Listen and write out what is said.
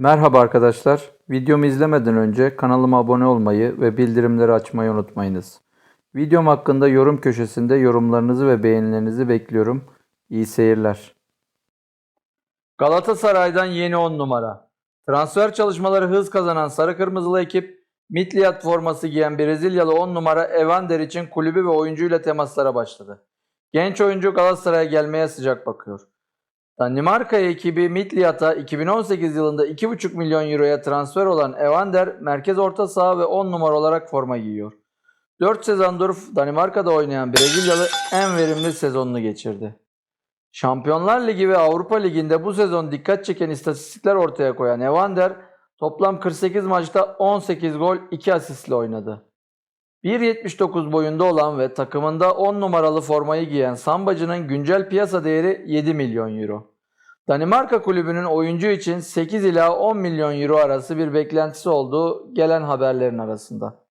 Merhaba arkadaşlar. Videomu izlemeden önce kanalıma abone olmayı ve bildirimleri açmayı unutmayınız. Videom hakkında yorum köşesinde yorumlarınızı ve beğenilerinizi bekliyorum. İyi seyirler. Galatasaray'dan yeni 10 numara. Transfer çalışmaları hız kazanan sarı kırmızılı ekip Mitliyat forması giyen Brezilyalı 10 numara Evander için kulübü ve oyuncuyla temaslara başladı. Genç oyuncu Galatasaray'a gelmeye sıcak bakıyor. Danimarka ekibi Midtjylland'a 2018 yılında 2,5 milyon euroya transfer olan Evander merkez orta saha ve 10 numara olarak forma giyiyor. 4 sezondur Danimarka'da oynayan Brezilyalı en verimli sezonunu geçirdi. Şampiyonlar Ligi ve Avrupa Ligi'nde bu sezon dikkat çeken istatistikler ortaya koyan Evander toplam 48 maçta 18 gol 2 asistle oynadı. 1.79 boyunda olan ve takımında 10 numaralı formayı giyen Sambacı'nın güncel piyasa değeri 7 milyon euro. Danimarka kulübünün oyuncu için 8 ila 10 milyon euro arası bir beklentisi olduğu gelen haberlerin arasında.